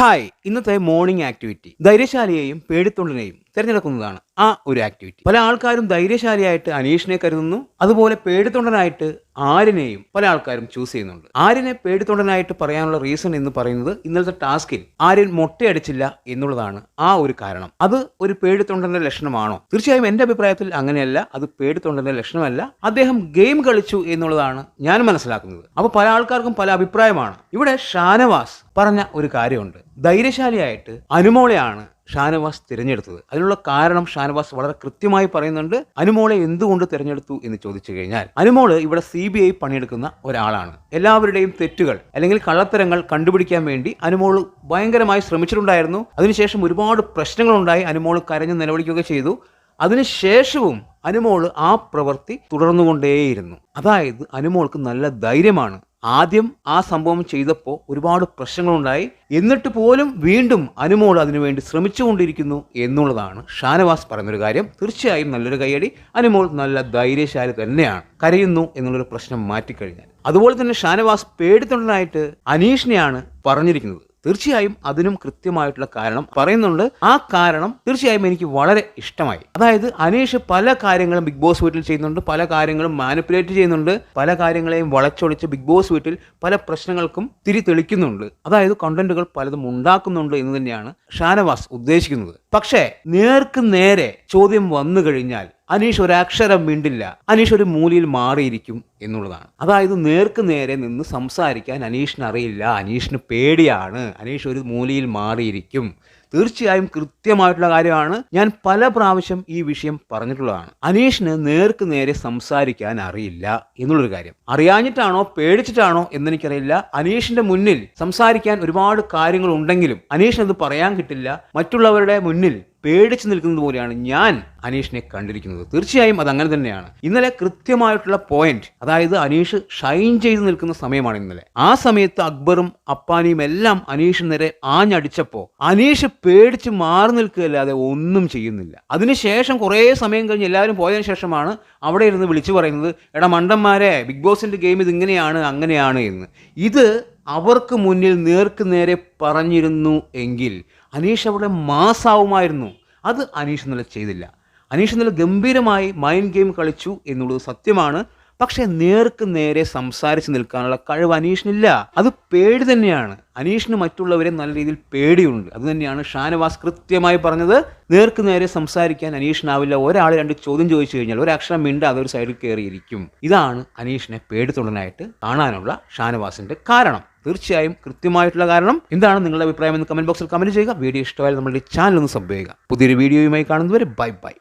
Hi. ഇന്നത്തെ morning activity ധൈര്യശാലിയെയും പേടിത്തൊണ്ടിനെയും തിരഞ്ഞെടുക്കുന്നതാണ് ആ ഒരു ആക്ടിവിറ്റി പല ആൾക്കാരും ധൈര്യശാലിയായിട്ട് അനീഷിനെ കരുതുന്നു. അതുപോലെ പേടിത്തൊണ്ടനായിട്ട് ആര്യനെയും പല ആൾക്കാരും ചൂസ് ചെയ്യുന്നുണ്ട്. ആര്യനെ പേടിത്തൊണ്ടനായിട്ട് പറയാനുള്ള റീസൺ എന്ന് പറയുന്നത് ഇന്നലത്തെ ടാസ്കിൽ ആര്യൻ മൊട്ടയടിച്ചില്ല എന്നുള്ളതാണ് ആ ഒരു കാരണം. അത് ഒരു പേടിത്തൊണ്ടന്റെ ലക്ഷണമാണോ? തീർച്ചയായും എന്റെ അഭിപ്രായത്തിൽ അങ്ങനെയല്ല. അത് പേടിത്തൊണ്ടന്റെ ലക്ഷണമല്ല. അദ്ദേഹം ഗെയിം കളിച്ചു എന്നുള്ളതാണ് ഞാൻ മനസ്സിലാക്കുന്നത്. അപ്പോൾ പല ആൾക്കാർക്കും പല അഭിപ്രായമാണ്. ഇവിടെ ഷാനവാസ് പറഞ്ഞ ഒരു കാര്യമുണ്ട്. ധൈര്യശാലിയായിട്ട് അനുമോളെയാണ് ഷാനവാസ് തിരഞ്ഞെടുത്തത്. അതിനുള്ള കാരണം ഷാനവാസ് വളരെ കൃത്യമായി പറയുന്നുണ്ട് അനുമോളെ എന്തുകൊണ്ട് തിരഞ്ഞെടുത്തു എന്ന് ചോദിച്ചു കഴിഞ്ഞാൽ അനുമോൾ ഇവിടെ സി ബി ഐ പണിയെടുക്കുന്ന ഒരാളാണ്. എല്ലാവരുടെയും തെറ്റുകൾ അല്ലെങ്കിൽ കള്ളത്തരങ്ങൾ കണ്ടുപിടിക്കാൻ വേണ്ടി അനുമോൾ ഭയങ്കരമായി ശ്രമിച്ചിട്ടുണ്ടായിരുന്നു. അതിനുശേഷം ഒരുപാട് പ്രശ്നങ്ങളുണ്ടായി അനുമോൾ കരഞ്ഞു നിലവിളിക്കുകയൊക്കെ ചെയ്തു. അതിനുശേഷവും അനുമോൾ ആ പ്രവൃത്തി തുടർന്നുകൊണ്ടേയിരുന്നു. അതായത് അനുമോൾക്ക് നല്ല ധൈര്യമാണ്. ആദ്യം ആ സംഭവം ചെയ്തപ്പോൾ ഒരുപാട് പ്രശ്നങ്ങളുണ്ടായി. എന്നിട്ട് പോലും വീണ്ടും അനുമോൾ അതിനുവേണ്ടി ശ്രമിച്ചുകൊണ്ടിരിക്കുന്നു എന്നുള്ളതാണ് ഷാനവാസ് പറയുന്നൊരു കാര്യം. തീർച്ചയായും നല്ലൊരു കൈയടി അനുമോൾ നല്ല ധൈര്യശാലി തന്നെയാണ്. കരയുന്നു എന്നുള്ളൊരു പ്രശ്നം മാറ്റിക്കഴിഞ്ഞാൽ. അതുപോലെ തന്നെ ഷാനവാസ് പേടിത്തൊണ്ടനായിട്ട് അനീഷിനെയാണ് പറഞ്ഞിരിക്കുന്നത്. തീർച്ചയായും അതിനും കൃത്യമായിട്ടുള്ള കാരണം പറയുന്നുണ്ട്. ആ കാരണം തീർച്ചയായും എനിക്ക് വളരെ ഇഷ്ടമായി. അതായത് അനീഷ് പല കാര്യങ്ങളും ബിഗ് ബോസ് വീട്ടിൽ ചെയ്യുന്നുണ്ട് പല കാര്യങ്ങളും മാനിപ്പുലേറ്റ് ചെയ്യുന്നുണ്ട് പല കാര്യങ്ങളെയും വളച്ചൊളിച്ച് ബിഗ് ബോസ് വീട്ടിൽ പല പ്രശ്നങ്ങൾക്കും തിരി തെളിക്കുന്നുണ്ട്. അതായത് കണ്ടന്റുകൾ പലതും ഉണ്ടാക്കുന്നുണ്ട് എന്ന് തന്നെയാണ് ഷാനവാസ് ഉദ്ദേശിക്കുന്നത്. പക്ഷേ നേർക്ക് നേരെ ചോദ്യം വന്നു കഴിഞ്ഞാൽ അനീഷ് ഒരക്ഷരം മിണ്ടില്ല. അനീഷ് ഒരു മൂലയിൽ മാറിയിരിക്കും എന്നുള്ളതാണ്. അതായത് നേർക്ക് നേരെ നിന്ന് സംസാരിക്കാൻ അനീഷിന് അറിയില്ല അനീഷിന് പേടിയാണ്. അനീഷ് ഒരു മൂലയിൽ മാറിയിരിക്കും. തീർച്ചയായും കൃത്യമായിട്ടുള്ള കാര്യമാണ്. ഞാൻ പല പ്രാവശ്യം ഈ വിഷയം പറഞ്ഞിട്ടുള്ളതാണ്. അനീഷിന് നേർക്ക് നേരെ സംസാരിക്കാൻ അറിയില്ല എന്നുള്ളൊരു കാര്യം. അറിയാഞ്ഞിട്ടാണോ പേടിച്ചിട്ടാണോ എന്നെനിക്കറിയില്ല. അനീഷിന്റെ മുന്നിൽ സംസാരിക്കാൻ ഒരുപാട് കാര്യങ്ങൾ ഉണ്ടെങ്കിലും അനീഷിന് അത് പറയാൻ കിട്ടില്ല. മറ്റുള്ളവരുടെ മുന്നിൽ പേടിച്ചു നിൽക്കുന്നത് പോലെയാണ് ഞാൻ അനീഷിനെ കണ്ടിരിക്കുന്നത്. തീർച്ചയായും അത് അങ്ങനെ തന്നെയാണ്. ഇന്നലെ കൃത്യമായിട്ടുള്ള പോയിന്റ് അതായത് അനീഷ് ഷൈൻ ചെയ്ത് നിൽക്കുന്ന സമയമാണ് ഇന്നലെ. ആ സമയത്ത് അക്ബറും അപ്പാനിയും എല്ലാം അനീഷ് നേരെ ആഞ്ഞടിച്ചപ്പോൾ അനീഷ് പേടിച്ച് മാറി നിൽക്കുകയല്ലാതെ ഒന്നും ചെയ്യുന്നില്ല. അതിനുശേഷം കുറേ സമയം കഴിഞ്ഞ് എല്ലാവരും പോയതിനു ശേഷമാണ് അവിടെ ഇരുന്ന് വിളിച്ചു പറയുന്നത് എടാ മണ്ടന്മാരെ ബിഗ് ബോസിന്റെ ഗെയിം ഇതിങ്ങനെയാണ് അങ്ങനെയാണ് എന്ന്. ഇത് അവർക്ക് മുന്നിൽ നേർക്ക് നേരെ പറഞ്ഞിരുന്നു എങ്കിൽ അനീഷ് അവിടെ മാസാവുമായിരുന്നു. അത് അനീഷ് ഇന്നലെ ചെയ്തില്ല. അനീഷ് ഇന്നലെ ഗംഭീരമായി മൈൻഡ് ഗെയിം കളിച്ചു എന്നുള്ളത് സത്യമാണ്. പക്ഷേ നേർക്ക് നേരെ സംസാരിച്ച് നിൽക്കാനുള്ള കഴിവ് അനീഷിനില്ല. അത് പേടി തന്നെയാണ്. അനീഷിന് മറ്റുള്ളവരെ നല്ല രീതിയിൽ പേടിയുണ്ട്. അതുതന്നെയാണ് ഷാനവാസ് കൃത്യമായി പറഞ്ഞത്. നേർക്ക് നേരെ സംസാരിക്കാൻ അനീഷിനാവില്ല. ഒരാൾ രണ്ട് ചോദ്യം ചോദിച്ചു കഴിഞ്ഞാൽ ഒരക്ഷരം മിണ്ട അതൊരു സൈഡിൽ കയറിയിരിക്കും. ഇതാണ് അനീഷിനെ പേടിത്തൊണ്ടനായിട്ട് കാണാനുള്ള ഷാനവാസിന്റെ കാരണം. തീർച്ചയായും കൃത്യമായിട്ടുള്ള കാരണം. എന്താണ് നിങ്ങളുടെ അഭിപ്രായം എന്ന് കമന്റ് ബോക്സിൽ കമന്റ് ചെയ്യുക. വീഡിയോ ഇഷ്ടമായാൽ നമ്മുടെ ചാനൽ ഒന്ന് സബ് ചെയ്യുക. പുതിയൊരു വീഡിയോയുമായി കാണുന്നവരെ ബൈ ബൈ.